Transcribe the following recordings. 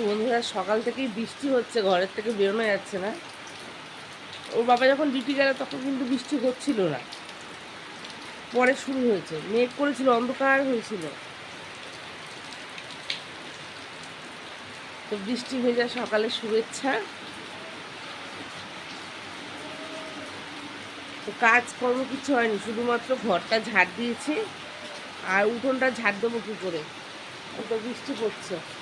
বন্ধুরা, সকাল থেকেই বৃষ্টি হচ্ছে, ঘরের থেকে বেরোনো যাচ্ছে না। ওর বাবা যখন ডিউটি গেল, তখন কিন্তু বৃষ্টি হচ্ছিল না। পরে শুরু হয়েছে। মেঘ করেছিল, অন্ধকার হয়েছিল। তো বৃষ্টি হয়ে ভেজা সকালে শুভেচ্ছা। তো কাজকর্ম কিছু হয়নি, শুধুমাত্র ঘরটা ঝাড় দিয়েছে। আর উঠোনটা ঝাড় দেবো কী করে? তো বৃষ্টি পড়ছে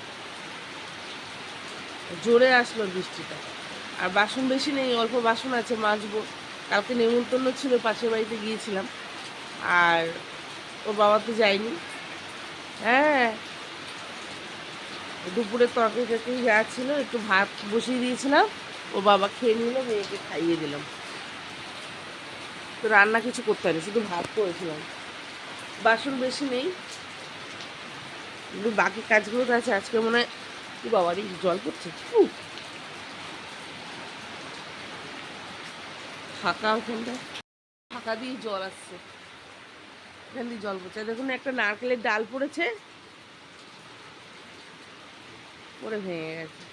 জোরে আসলো বৃষ্টিটা। আর বাসন বেশি নেই, অল্প বাসন আছে, মাজবো। কালকে নেমন্তন্ন ছিল, পাশের বাড়িতে গিয়েছিলাম। আর ও বাবা তো যায়নি। হ্যাঁ। দুপুরে তরকারি টরকারি যা ছিল, একটু ভাত বসিয়ে দিয়েছিলাম। ও বাবা খেয়ে নিল, মেয়েকে খাইয়ে দিলাম। তো রান্না কিছু করতে হয়নি, শুধু ভাত করেছিলাম। বাসন বেশি নেই। কিন্তু বাকি কাজগুলো তো আছে, আজকে মনে হয় কি বাবারই জল পড়ছে। ফাঁকা ওখানটা ফাঁকা দিয়ে জল আসছে। এখান দিয়ে জল পড়ছে। দেখুন একটা নারকেলের ডাল পড়েছে। পরে ভেঙে গেছে।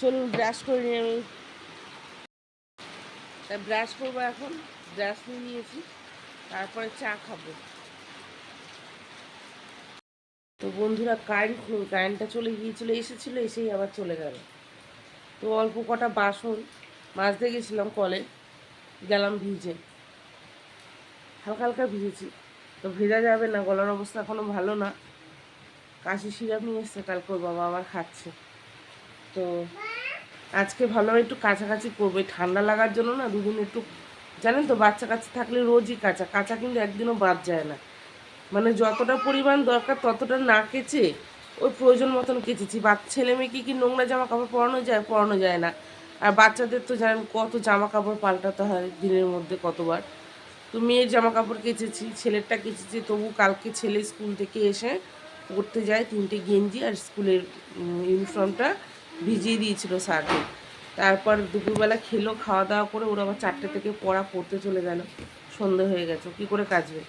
চলুন ব্রাশ করে নিই আমি ব্রাশ করব এখন। ব্রাশ নিয়ে নিয়েছি। তারপরে চা খাব। তো বন্ধুরা কারেন্ট নেই কারেন্টটা চলে গিয়েছিল, এসেছিল, এসেই আবার চলে গেল। তো অল্প কটা বাসন মাজতে গেছিলাম কলে, গেলাম ভিজে। হালকা হালকা ভিজেছি। তো ভেজা যাবে না, গলার অবস্থা এখনও ভালো না। কাশি সিরাপ নিয়ে এসছে কালকে বাবা আবার খাচ্ছে। তো আজকে ভালোভাবে একটু কাছাকাছি করব ঠান্ডা লাগার জন্য না দুদিন একটু জানেন তো, বাচ্চা কাচ্চা থাকলে রোজই কাঁচা। কাঁচা কিন্তু একদিনও বাদ যায় না। মানে যতটা পরিমাণ দরকার ততটা না কেচে ওই প্রয়োজন মতন কেচেছি। বাচ্চা ছেলে মেয়েকে কি নোংরা জামা কাপড় পরানো যায়? পরানো যায় না। আর বাচ্চাদের তো জানেন কত জামা কাপড় পাল্টাতে হয় দিনের মধ্যে কতবার। তো মেয়ের জামা কাপড় কেচেছি, ছেলেরটা কেচেছি, তবু কালকে ছেলে স্কুল থেকে এসে পড়তে যায় তিনটে গেঞ্জি আর স্কুলের ইউনিফর্মটা ভিজিয়ে দিয়েছিল স্যারকে। তারপর দুপুরবেলা খেলো খাওয়া দাওয়া করে ওরা আবার চারটে থেকে পড়া, পড়তে চলে গেল। সন্ধে হয়ে গেছে, কী করে কাচবে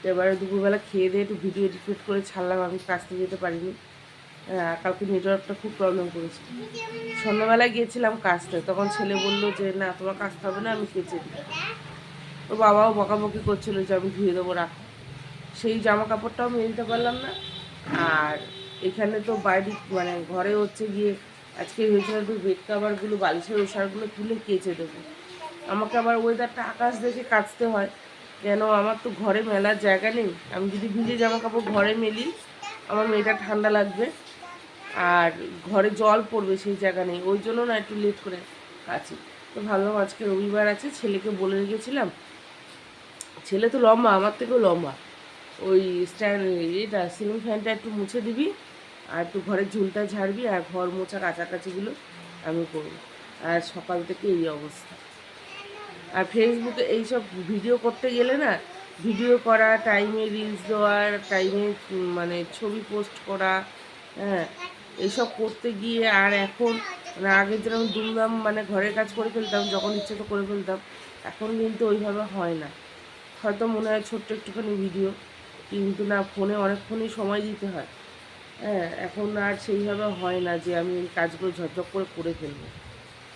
তো এবারে দুপুরবেলা খেয়ে দিয়ে একটু ভিডিও এডিট করে ছাড়লাম, আমি কাচতে যেতে পারিনি। কালকে নেটওয়ার্কটা খুব প্রবলেম করেছে। সন্ধ্যাবেলায় গিয়েছিলাম কাচতে তখন ছেলে বলল যে, না, তোমার কাচতে হবে না, আমি কেচে দিই। ওর বাবাও বকাবকি করছিল যে, আমি ধুয়ে দেবো, রাখো। সেই জামা কাপড়টাও মেরে দিতে পারলাম না। আর এখানে তো বাইরে মানে ঘরে হচ্ছে গিয়ে আজকে একটু বেড কাভারগুলো বালিশের ওষারগুলো তুলে কেচে দেবো। আমাকে আবার ওয়েদারটা আকাশ দেখে কাচতে হয়। কেন? আমার তো ঘরে মেলার জায়গা নেই। আমি যদি ভিজে জামা কাপড় ঘরে মেলি, আমার মেয়েটা ঠান্ডা লাগবে। আর ঘরে জল পড়বে, সেই জায়গা নেই। ওই জন্য না একটু লেট করে কাছি তো ভাবলাম আজকে রবিবার আছে, ছেলেকে বলে রেখেছিলাম। ছেলে তো লম্বা, আমার থেকেও লম্বা। ওই স্ট্যান্ড এটা সিলিং ফ্যানটা একটু মুছে দিবি আর একটু ঘরের ঝুলটা ঝাড়বি আর ঘর মোছা কাছাকাছিগুলো আমি করব। আর সকাল থেকে এই অবস্থা। আর ফেসবুকে এইসব ভিডিও করতে গেলে না, ভিডিও করা টাইমে রিলস দেওয়ার টাইমে মানে ছবি পোস্ট করা হ্যাঁ এইসব করতে গিয়ে আর এখন মানে আগে যেরকম দুমদাম মানে ঘরের কাজ করে ফেলতাম, যখন ইচ্ছে তো করে ফেলতাম, এখন কিন্তু ওইভাবে হয় না। হয়তো মনে হয় ছোট্ট একটুখানি ভিডিও কিন্তু না, ফোনে অনেকক্ষণই সময় দিতে হয়। হ্যাঁ এখন আর সেইভাবে হয় না যে আমি এই কাজগুলো ঝকঝক করে করে ফেলব।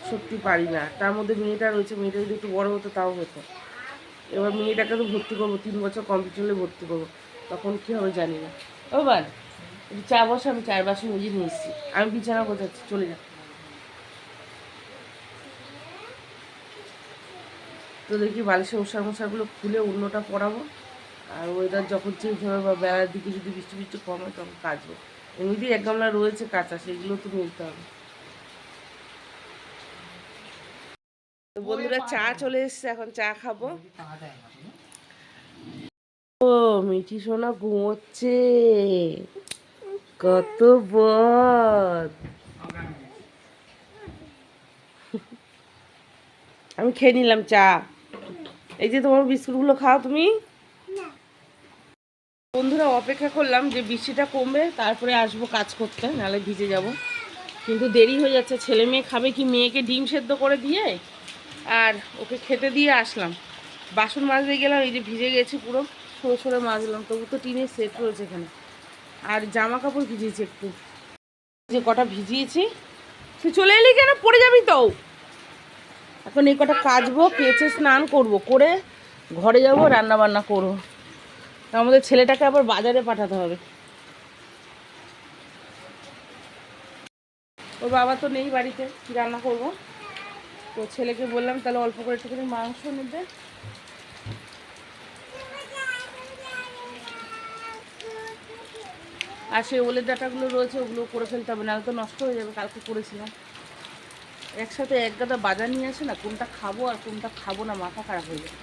সত্যি পারি না। তার মধ্যে মেয়েটা রয়েছে, মেয়েটা যদি একটু বড় হতো তাও হতো। এবার মেয়েটাকে তো ভর্তি করব, তিন বছর কমপ্লিট হলে ভর্তি করব। তখন কী হবে জানি না। একটু চা বসে, আমি চার বাসন বুঝিয়ে নিয়ে এসেছি। আমি বিছানা গোছাচ্ছি, চলে যা। তো দেখি বালিশের ওষার মশারগুলো খুলে অন্যটা পরাবো। আর ওয়েদার যখন চেঞ্জ হবে বা বেলার দিকে যদি বৃষ্টি বৃষ্টি কম হয় তখন কাচবো। এমনিতেই এক গামলা রয়েছে কাঁচা, সেগুলো তো মিলতে হবে। বন্ধুরা চা চলে এসছে, এখন চা খাব। ও, মিঠি সোনা ঘুমোচ্ছে। কত বদ। আমি খেয়ে নিলাম চা। এই যে তোমার বিস্কুটগুলো খাও তুমি। বন্ধুরা অপেক্ষা করলাম যে বৃষ্টিটা কমবে, তারপরে আসব কাজ করতে, নাহলে ভিজে যাব। কিন্তু দেরি হয়ে যাচ্ছে, ছেলে মেয়ে খাবে কি মেয়েকে ডিম সেদ্ধ করে দিয়ে? আর ওকে খেতে দিয়ে আসলাম। বাসন মাজতে গেলাম, এই যে ভিজে গেছি পুরো, সরে সরে মাজলাম, তবু তো টিনের সেট রয়েছে এখানে। আর জামা কাপড় ভিজিয়েছি একটু। যে কটা ভিজিয়েছি, তুই চলে এলি কেন? পড়ে যাবি তো। এখন এই কটা কাচবো, কেচে স্নান করব, করে ঘরে যাব রান্না বান্না করব। আমাদের ছেলেটাকে আবার বাজারে পাঠাতে হবে। ওর বাবা তো নেই বাড়িতে, কি রান্না করব? তো ছেলেকে বললাম, তাহলে অল্প করে একটুখানি মাংস নেবে। আর সেই ওলের ডাটাগুলো রয়েছে, ওগুলো করে ফেলতে হবে, নাহলে তো নষ্ট হয়ে যাবে, কালকে করেছিলাম। একসাথে এক গাদা বাজার নিয়ে আসে না, কোনটা খাব আর কোনটা খাব না, মাথা খারাপ হয়ে যাবে।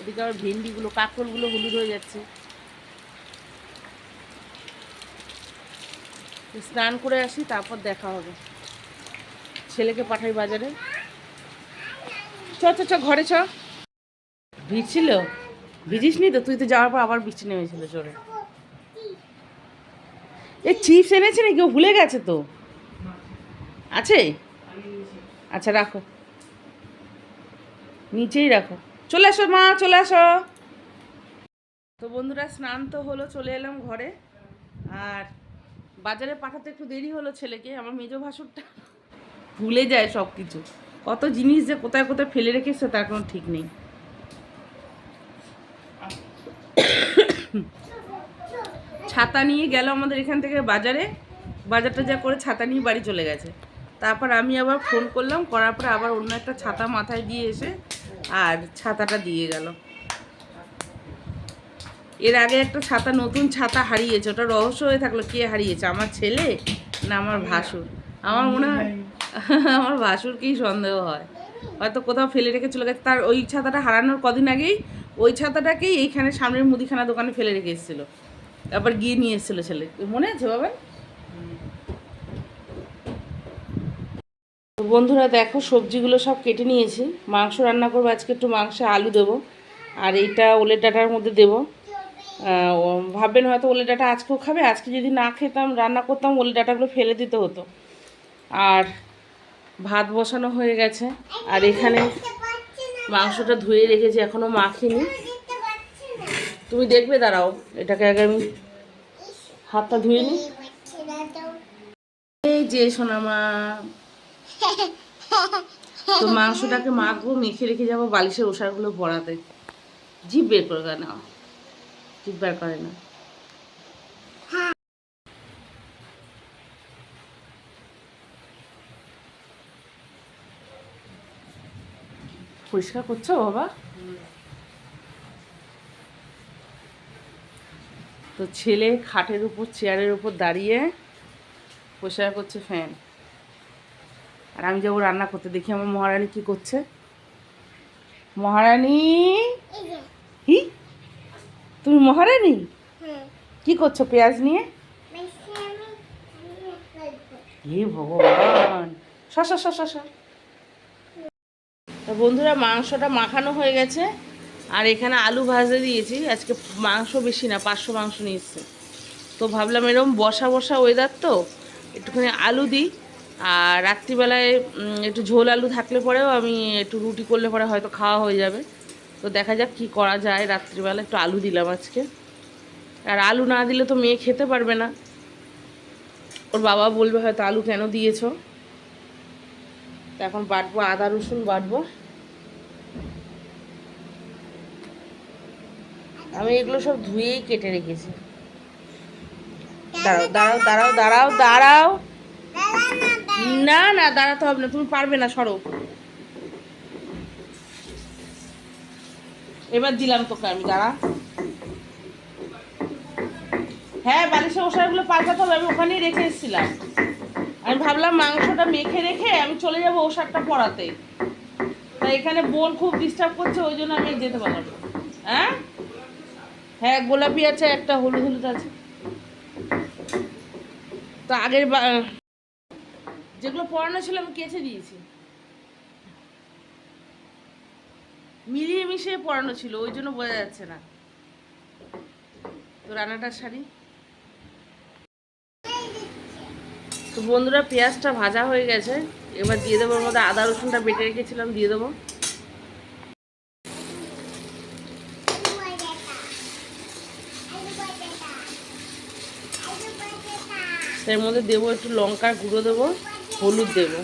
এদিকে আবার ভেন্ডিগুলো, কাঁকরোলগুলো হলুদ হয়ে যাচ্ছে। স্নান করে আসি, তারপর দেখা হবে। ছেলেকে পাঠাই বাজারে। চ চ চ, ঘরে চ। ভিজছিল ভিজিস নি তো? তুই তো যাওয়ার পর আবার বৃষ্টি নেমেছিল জোরে। এ, চিপস এনেছে নাকি? ও ভুলে গেছে তো। আছে? আচ্ছা রাখো। নিচেই রাখো। চলে আসো, মা, চলে আসো। তো বন্ধুরা, স্নান তো হলো, চলে এলাম ঘরে। আর বাজারে পাঠাতে একটু দেরি হলো ছেলেকে, আমার মেজো ভাসুরটা। ভুলে যায় সব কিছু কত জিনিস যে কোথায় কোথায় ফেলে রেখেছে তার কোনো ঠিক নেই। ছাতা নিয়ে গেল আমাদের এখান থেকে বাজারে। বাজারটা যা করে ছাতা নিয়ে বাড়ি চলে গেছে। তারপর আমি আবার ফোন করলাম, করার পরে আবার অন্য একটা ছাতা মাথায় দিয়ে এসে আর ছাতাটা দিয়ে গেল। এর আগে একটা ছাতা নতুন ছাতা হারিয়েছে। ওটা রহস্য হয়ে থাকল কে হারিয়েছে? আমার ছেলে না আমার ভাসুর? আমার মনে হয় আমার ভাসুরকেই সন্দেহ হয়। হয়তো কোথাও ফেলে রেখে চলে গেছে। তার ওই ছাতাটা হারানোর কদিন আগেই ওই ছাতাটাকেই এইখানে সামনের মুদিখানা দোকানে ফেলে রেখে এসেছিল। তারপর গিয়ে নিয়ে এসেছিল ছেলে। মনে আছে বাবা? বন্ধুরা দেখো সবজিগুলো সব কেটে নিয়েছি। মাংস রান্না করব। আজকে একটু মাংসে আলু দেবো। আর এইটা ওলের ডাটার মধ্যে দেবো। ভাববেন হয়তো ওলের ডাটা আজকেও খাবে। আজকে যদি না খেতাম, রান্না করতাম ওলের ডাটাগুলো ফেলে দিতে হতো। আর ভাত বসানো হয়ে গেছে। আর এখানে মাংসটা ধুয়ে রেখেছি এখনও মাখিনি। তুমি দেখবে, দাঁড়াও, এটাকে আগে আমি হাতটা ধুয়ে নিই। এই যে সোনামা তো মাংসটাকে মাখবো, মেখে রেখে যাব, বালিশের ওষারগুলো পড়াতে। জিভ বের করে না জিভ বের করে না। পরিষ্কার করছ বাবা? তো ছেলে খাটের উপর চেয়ারের উপর দাঁড়িয়ে পরিষ্কার করছে ফ্যান। আর আমি যাব রান্না করতে দেখি আমার মহারানী কি করছে। মহারানী! তুমি মহারানী? কি করছ পেঁয়াজ নিয়ে? হে ভগবান। শশ শশ শশ বন্ধুরা মাংসটা মাখানো হয়ে গেছে। আর এখানে আলু ভাজতে দিয়েছি। আজকে মাংস বেশি না পাঁচশো মাংস নিয়ে এসছে তো ভাবলাম এরকম বসা বসা ওয়েদার তো একটুখানি আলু দিই। আর রাত্রিবেলায় একটু ঝোল আলু থাকলে পরেও আমি একটু রুটি করলে পরে হয়তো খাওয়া হয়ে যাবে। তো দেখা যাক কি করা যায়। রাত্রিবেলা একটু আলু দিলাম আজকে। আর আলু না দিলে তো মেয়ে খেতে পারবে না। ওর বাবা বলবে হয়তো আলু কেন দিয়েছ? এখন বাটবো, আদা, রসুন বাটবো। আমি এগুলো সব ধুয়েই কেটে রেখেছি। দাঁড়াও দাঁড়াও দাঁড়াও দাঁড়াও দাঁড়াও। না না, দাঁড়াতে হবে না। তুমি পারবে না, সরো। এবার দিলাম তোকে আমি, দাঁড়া। হ্যাঁ বালিশের ওষারগুলো পাল্টাতে হবে, আমি ওখানেই রেখে এসেছিলাম। আমি ভাবলাম মাংসটা মেখে রেখে আমি চলে যাব ওষারটা পড়াতে। তা এখানে বোন খুব ডিস্টার্ব করছে, ওই জন্য আমি যেতে পারলাম। হ্যাঁ? হ্যাঁ গোলাপি আছে, একটা, হলুদ হলুদ আছে। তো আগের যেগুলো পড়ানো ছিল আমি কেচে দিয়েছি। মিলিয়ে মিশিয়ে পড়ানো ছিল, ওই জন্য বোঝা যাচ্ছে না। তো রান্নাটার শাড়ি তো বন্ধুরা, পেঁয়াজটা ভাজা হয়ে গেছে। এবার দিয়ে দেবো মধ্যে আদা, রসুনটা বেটে রেখেছিলাম, দিয়ে দেবো। এর মধ্যে দেবো একটু লঙ্কার গুঁড়ো দেবো, হলুদ দেবো।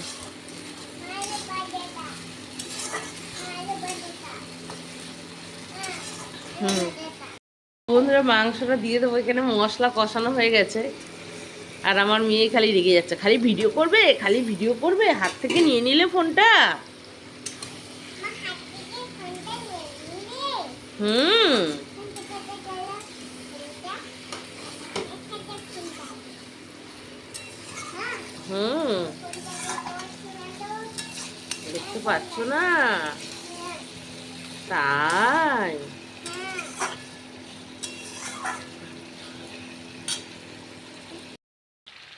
হুম বন্ধুরা, মাংসটা দিয়ে দেবো। এখানে মশলা কষানো হয়ে গেছে। আর আমার মেয়ে খালি রেগে যাচ্ছে। খালি ভিডিও করবে, খালি ভিডিও করবে, হাত থেকে নিয়ে নিলে ফোনটা। হুম। হুম। দেখতে পাচ্ছ না? তাই।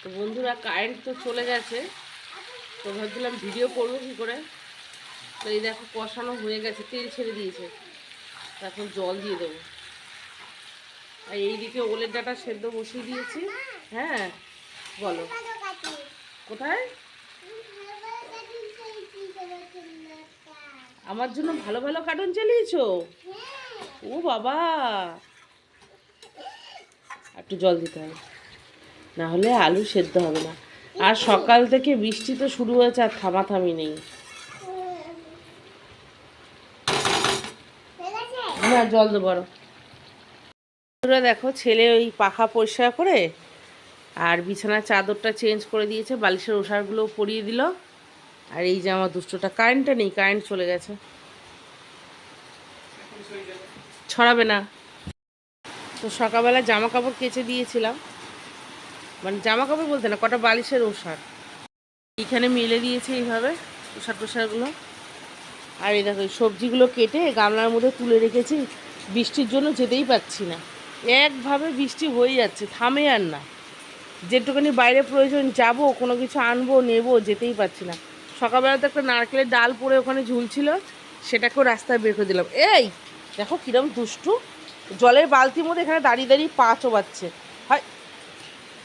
তো বন্ধুরা কারেন্ট তো চলে গেছে। তো ভাবছিলাম ভিডিও করব কী করে। তো এই দেখো কষানো হয়ে গেছে তেল ছেড়ে দিয়েছে। এখন জল দিয়ে দেবো। আর এইদিকে ওলের ডাটা সেদ্ধ বসিয়ে দিয়েছি। হ্যাঁ বলো। কোথায়? আমার জন্য ভালো ভালো কার্টুন চালিয়েছো? ও বাবা। একটু জল দিতে হবে। না হলে আলু সেদ্ধ হবে না। আর সকাল থেকে বৃষ্টি তো শুরু হয়েছে, আর থামাথামি নেই। হ্যাঁ জল দেবো দেখো, ছেলে ওই পাখা পরিষ্কার করে আর বিছানার চাদরটা চেঞ্জ করে দিয়েছে, বালিশের ওষারগুলো পরিয়ে দিল। আর এই যে আমার দুষ্টটা, কারেন্টটা নেই, কারেন্ট চলে গেছে। ছড়াবে না। তো সকালবেলা জামা কাপড় কেচে দিয়েছিলাম। মানে জামা কাপড় বলতে না, কটা বালিশের ওষার। এইখানে মেলে দিয়েছে এইভাবে ওষার টোষারগুলো। আর এই দেখো সবজিগুলো কেটে গামলার মধ্যে তুলে রেখেছি, বৃষ্টির জন্য যেতেই পাচ্ছি না। একভাবে বৃষ্টি হয়ে যাচ্ছে, থামে আর না। যেটুখানি বাইরে প্রয়োজন, যাব, কোনো কিছু আনব, নেব, যেতেই পারছি না। সকালবেলা তো একটা নারকেলের ডাল পরে ওখানে ঝুলছিল, সেটাকেও রাস্তায় বের করে দিলাম। এই, দেখো কীরকম দুষ্টু। জলের বালতির মধ্যে এখানে দাঁড়িয়ে দাঁড়িয়ে পা চোবাচ্ছে।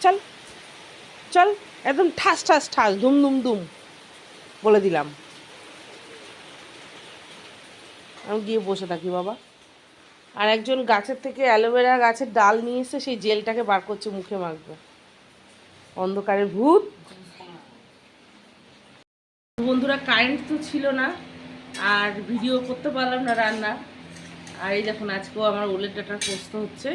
চল চল, একদম ঠাস ঠাস ঠাস দুম দুম দুম বলে দিলাম। আমি গিয়ে বসে থাকি, বাবা। আর একজন গাছের থেকে অ্যালোভেরা গাছের ডাল নিয়ে এসে সেই জেলটাকে বার করছে, মুখে মাখবে। অন্ধকারের ভূত। বন্ধুরা কারেন্ট তো ছিল না, আর ভিডিও করতে পারলাম না রান্না। আর এই দেখুন, আজকেও আমার ওলের ডাটার পোস্ত হচ্ছে।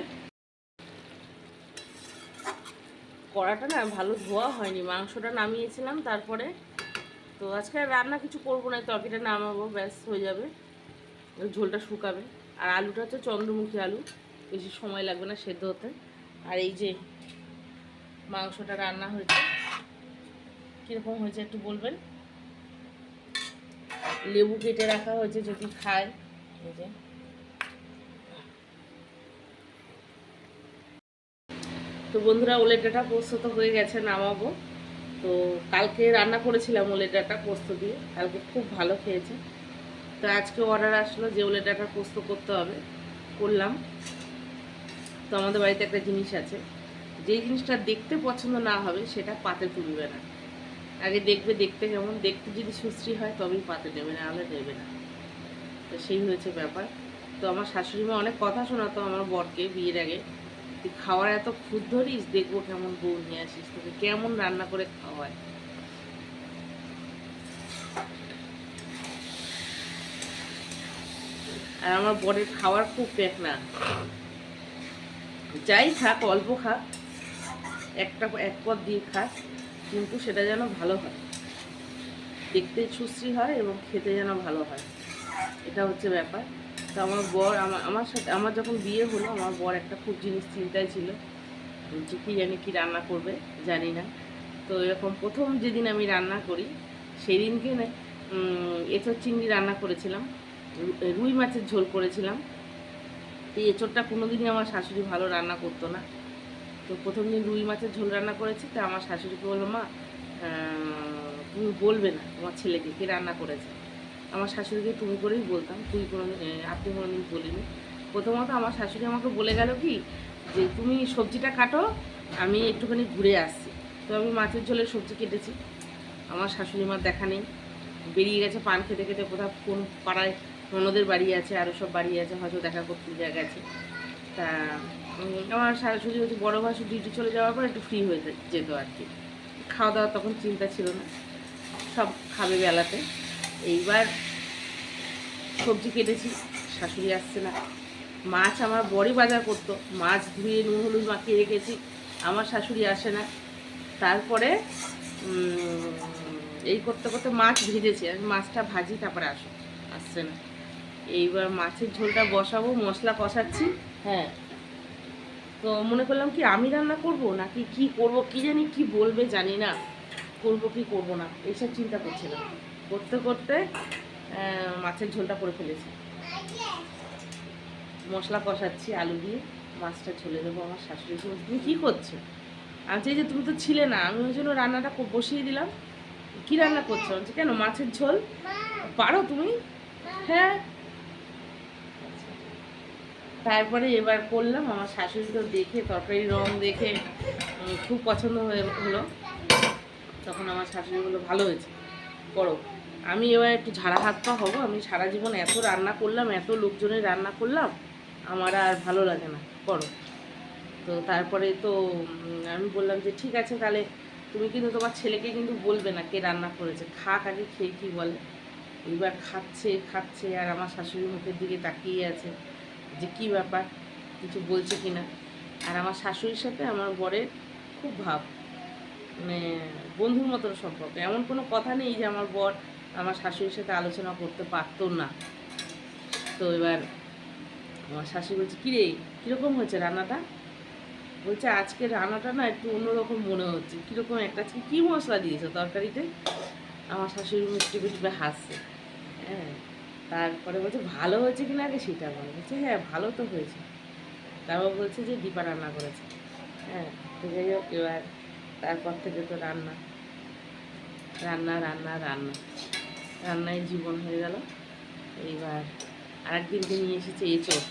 কড়াটা না ভালো ধোয়া হয়নি, মাংসটা নামিয়েছিলাম তারপরে। তো আজকে রান্না কিছু করব না, তরকারিটা নামাবো, ব্যাস হয়ে যাবে। ঝোলটা শুকাবে। আর আলুটা হচ্ছে চন্দ্রমুখী আলু, বেশি সময় লাগবে না সেদ্ধ হতে। আর এই যে মাংসটা রান্না হয়েছে, কীরকম হয়েছে একটু বলবেন? লেবু কেটে রাখা হয়েছে যদি খায়, এই যে। তো বন্ধুরা, ওলের ডাটা পোস্ত তো হয়ে গেছে নামাবো। তো কালকে রান্না করেছিলাম ওলের ডাটা পোস্ত দিয়ে। কালকে খুব ভালো খেয়েছে। তো আজকে অর্ডার আসলো যে ওলের ডাটা পোস্ত করতে হবে। করলাম। তো আমাদের বাড়িতে একটা জিনিস আছে। যেই জিনিসটা দেখতে পছন্দ না হবে, সেটা পাতে তুলবে না। আগে দেখবে দেখতে কেমন। দেখতে যদি সুশ্রী হয়, তবেই পাতে নেবে না হলে নেবে না। তো সেই হয়েছে ব্যাপার। তো আমার শাশুড়ি মা অনেক কথা শোনাতো আমার বরকে বিয়ের আগে। তুই খাওয়ার এত খুদ ধরিস, দেখব কেমন বউ নিয়ে আসিস, তোকে কেমন রান্না করে খাওয়ায়। আর আমার বরের খাওয়ার খুব না যাই খাক অল্প খাক, একটা, এক পদ দিয়ে খাক, কিন্তু সেটা যেন ভালো হয়। দেখতে সুশ্রী হয় এবং খেতে যেন ভালো হয়। এটা হচ্ছে ব্যাপার। তো আমার বর, আমার আমার সাথে, আমার যখন বিয়ে হলো, আমার বর একটা খুব জিনিস চিন্তায় ছিল। যে কী জানি কী রান্না করবে? জানি না। তো এরকম প্রথম যেদিন আমি রান্না করি সেই দিনকে এঁচড় চিংড়ি রান্না করেছিলাম রুই মাছের ঝোল করেছিলাম। তো এঁচড়টা কোনোদিনই আমার শাশুড়ি ভালো রান্না করতো না। তো প্রথম দিন রুই মাছের ঝোল রান্না করেছি, তো আমার শাশুড়িকে বলল মা তুমি বলবে না তোমার ছেলেকে কে রান্না করেছে? আমার শাশুড়িকে তুমি করেই বলতাম, তুই কোনো আপনি কোনো দিন বলিনি। প্রথমত আমার শাশুড়ি আমাকে বলে গেল কি, যে তুমি সবজিটা কাটো, আমি একটুখানি ঘুরে আসছি। তো আমি মাছের ঝোলের সবজি কেটেছি। আমার শাশুড়ি মার দেখা নেই। বেরিয়ে গেছে পান খেতে খেতে, কোথাও কোন পাড়ায় ননদের বাড়ি আছে আরও সব বাড়ি আছে, হয়তো দেখা করতে যা গেছে তা আমার শাশুড়ি হচ্ছে বড় ভাসু, ডিউটি চলে যাওয়ার পর একটু ফ্রি হয়ে যেত আর কি। খাওয়া দাওয়া তখন চিন্তা ছিল না। সব খাবে বেলাতে। এইবার সবজি কেটেছি, শাশুড়ি আসছে না। মাছ আমার বড়ি বাজার করতো। মাছ ধুয়ে নুন, হলুদ মাখিয়ে রেখেছি, আমার শাশুড়ি আসে না। তারপরে এই করতে করতে মাছ ভেজেছি। আমি মাছটা ভাজি, তারপরে আসো। আসছে না। এইবার মাছের ঝোলটা বসাবো, মশলা কষাচ্ছি। হ্যাঁ। তো মনে করলাম কি, আমি রান্না করব নাকি কি করব, কি জানি কি বলবে জানি না। করব কি করব না, এইসব চিন্তা করছিলাম। করতে করতে মাছের ঝোলটা করে ফেলেছি। মশলা কষাচ্ছি, আলু দিয়ে মাছটা ঝোলে দেবো আমার শাশুড়ি। তুমি কী করছ? আমি চাই যে তুমি তো ছিলে না, আমি ওই জন্য রান্নাটা কো- বসিয়ে দিলাম। কি রান্না করছ? বলছে, কেন মাছের ঝোল? পারো তুমি? হ্যাঁ। তারপরে এবার করলাম, আমার শাশুড়ি তো দেখে, তরকারির রং দেখে খুব পছন্দ হয়ে হলো। তখন আমার শাশুড়ি বলল, ভালো হয়েছে, করো। আমি এবার একটু ঝাড়া হাত পা হব। আমি সারা জীবন এত রান্না করলাম, এত লোকজনের রান্না করলাম, আমার আর ভালো লাগে না। করো। তো তারপরে তো আমি বললাম যে, ঠিক আছে, তাহলে তুমি কিন্তু তোমার ছেলেকে কিন্তু বলবে না কে রান্না করেছে। খাক আগে খেয়ে কী বলে? এইবার খাচ্ছে খাচ্ছে, আর আমার শাশুড়ি মুখের দিকে তাকিয়ে আছে যে, কি ব্যাপার? কিছু বলছে কি না? আর আমার শাশুড়ির সাথে আমার বরের খুব ভাব। মানে বন্ধুর মতো সম্পর্ক। এমন কোনো কথা নেই যে, আমার বর আমার শাশুড়ির সাথে আলোচনা করতে পারতো না। তো এবার আমার শাশুড়ি বলছে কী রে কীরকম হয়েছে রান্নাটা? বলছে, আজকে রান্নাটা না একটু অন্যরকম মনে হচ্ছে। কীরকম একটা আজকে কী মশলা দিয়েছ তরকারিতে? আমার শাশুড়ি মুখটি পিঠবে হাসছে। হ্যাঁ তারপরে বলছে, ভালো হয়েছে কিনা আগে সেটা বলে। বলছে হ্যাঁ ভালো তো হয়েছে। তারপর বলছে যে, দীপা রান্না করেছে। হ্যাঁ তো যাই হোক, এবার তারপর থেকে তো রান্না। রান্না রান্না রান্না। রান্নায় জীবন হয়ে গেল। এইবার আরেকদিনকে নিয়ে এসেছে এঁচড়।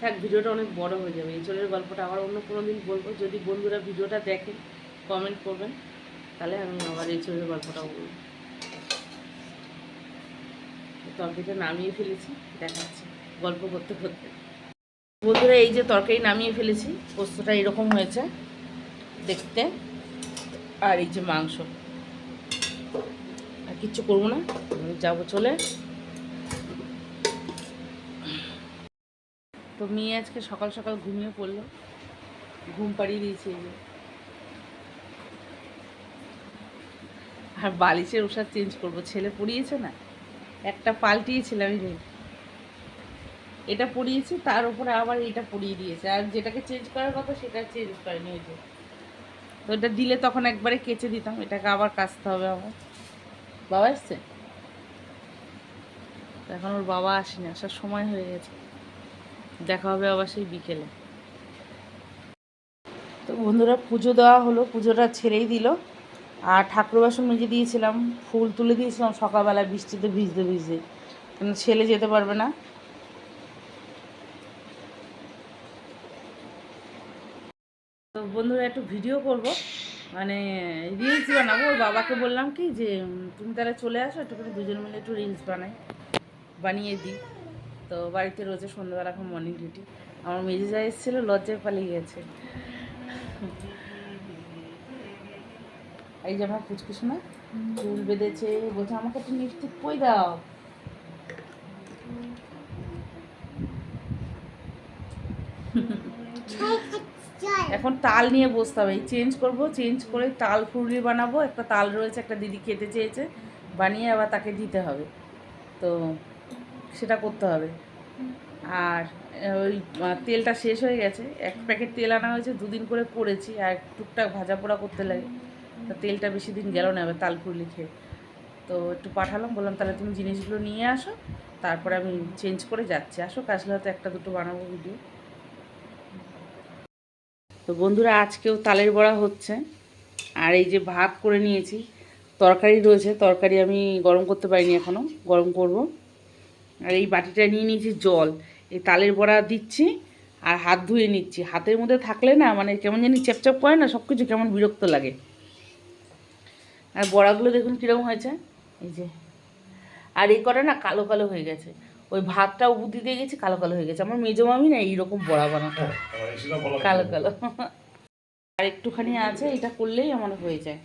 থাক, ভিডিওটা অনেক বড় হয়ে যাবে। এঁচড়ের গল্পটা আবার অন্য কোনো দিন বলব। যদি বন্ধুরা ভিডিওটা দেখেন কমেন্ট করবেন, তাহলে আমি আবার এঁচড়ের গল্পটা বলব। তরকারিটা নামিয়ে ফেলেছি, দেখাচ্ছি গল্প করতে করতে। বন্ধুরা, এই যে তরকারি নামিয়ে ফেলেছি, পোস্তটা এরকম হয়েছে দেখতে। আর এই যে মাংস। কিচ্ছু করব না। আমি যাব চলে। তো মেয়ে আজকে সকাল সকাল ঘুমিয়ে পড়ল। ঘুম পাড়িয়ে দিয়েছে এই যে। আর বালিশের ওষাদ চেঞ্জ করব। ছেলে পড়িয়েছে না? একটা পাল্টিয়েছিলাম এই এটা পড়িয়েছি, তার উপরে আবার এটা পড়িয়ে দিয়েছে। আর যেটাকে চেঞ্জ করার কথা, সেটা চেঞ্জ করেনি ওই যে। তো এটা দিলে তখন একবারে কেচে দিতাম। এটাকে আবার কাচতে হবে আমার বাবা এসছে? এখন ওর বাবা আসেনি, আসার সময় হয়ে গেছে। দেখা হবে আবার সেই বিকেলে। তো বন্ধুরা পুজো দেওয়া হলো, পুজোটা ছেড়েই দিল। আর ঠাকুর বাসন মেজে দিয়েছিলাম, ফুল তুলে দিয়েছিলাম, সকালবেলা বৃষ্টিতে ভিজতে ভিজতে। কেন ছেলে যেতে পারবে না। বন্ধুরা একটু ভিডিও করব। মানে রিলস বানাবো। ওর বাবাকে বললাম কি যে তুমি তাহলে চলে আসো, একটু করে দুজন মিলে একটু রিলস বানাই। বানিয়ে দিই। তো বাড়িতে রোজে সন্ধ্যাবেলা এখন মর্নিং ডিউটি আমার মেজে যা এসেছিল, লজ্জায় পালিয়ে গেছে। এই যে আমার পুচকুস না চুল বেঁধেছে। বলছে, আমাকে একটু লিপস্টিক কই দাও। এখন তাল নিয়ে বসতে হবে। এই চেঞ্জ করব, চেঞ্জ করে তাল ফুরলি বানাবো। একটা তাল রয়েছে, একটা দিদি খেতে চেয়েছে। বানিয়ে আবার তাকে দিতে হবে। তো সেটা করতে হবে। আর ওই তেলটা শেষ হয়ে গেছে। এক প্যাকেট তেল আনা হয়েছে, দুদিন করে করেছি। আর টুকটাক ভাজা পোড়া করতে লাগে। তা তেলটা বেশি দিন গেল না এবার তাল ফুরলি খেয়ে। তো একটু পাঠালাম, বললাম, তাহলে তুমি জিনিসগুলো নিয়ে আসো। তারপরে আমি চেঞ্জ করে যাচ্ছি। আসো হয়তো একটা দুটো বানাবো ভিডিও। তো বন্ধুরা, আজকেও তালের বড়া হচ্ছে। আর এই যে ভাত করে নিয়েছি, তরকারি রয়েছে। তরকারি আমি গরম করতে পারিনি এখনও গরম করব। আর এই বাটিটা নিয়ে নিয়েছি জল। এই তালের বড়া দিচ্ছি আর হাত ধুয়ে নিচ্ছি। হাতের মধ্যে থাকলে না মানে কেমন জানি চেপচাপ করে না সব কিছু কেমন বিরক্ত লাগে। আর বড়াগুলো দেখুন কীরকম হয়েছে। এই যে। আর এই কটা না কালো কালো হয়ে গেছে। ওই ভাতটা উবুদি দিয়ে গেছে কালো কালো হয়ে গেছে। আমার মেজো মামি না এইরকম বড়া বানাতো। কালো কালো। আর একটুখানি আছে এটা করলেই আমার হয়ে যায়।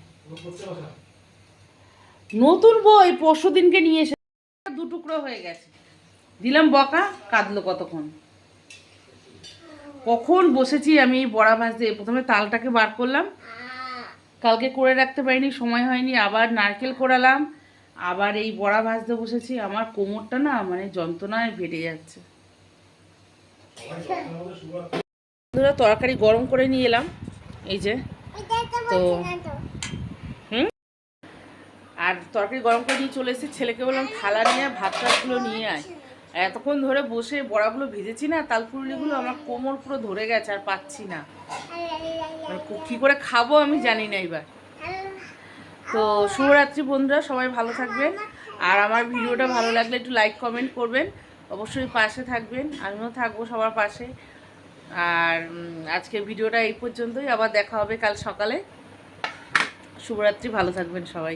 নতুন বই পরশু দিনকে নিয়ে এসে দু টুকরো হয়ে গেছে। দিলাম বকা কাঁদলো কতক্ষণ। কখন বসেছি আমি বড়া ভাজতে? প্রথমে তালটাকে বার করলাম। কালকে করে রাখতে পারিনি সময় হয়নি আবার নারকেল কোড়ালাম আবার এই বড়া ভাজতে বসেছি, আমার কোমরটা না মানে যন্ত্রণায় বেড়ে যাচ্ছে। বন্ধুরা, তরকারি গরম করে নিয়ে এলাম, এই যে। তো, হুম? আর তরকারি গরম করে নিয়ে চলে এসেছি, ছেলেকে বললাম, থালা নিয়ে, ভাত টাতগুলো নিয়ে আয়। এতক্ষণ ধরে বসে বড়াগুলো ভেজেছি না তালপুরলিগুলো আমার কোমর পুরো ধরে গেছে, আর পাচ্ছি না। মানে কী করে খাব আমি জানি না এবার। তো শুভরাত্রি বন্ধুরা, সবাই ভালো থাকবেন। আর আমার ভিডিওটা ভালো লাগলে একটু লাইক কমেন্ট করবেন। অবশ্যই পাশে থাকবেন, আমিও থাকব সবার পাশে। আর আজকে আজকের ভিডিওটা এই পর্যন্তই, আবার দেখা হবে কাল সকালে। শুভরাত্রি, ভালো থাকবেন সবাই।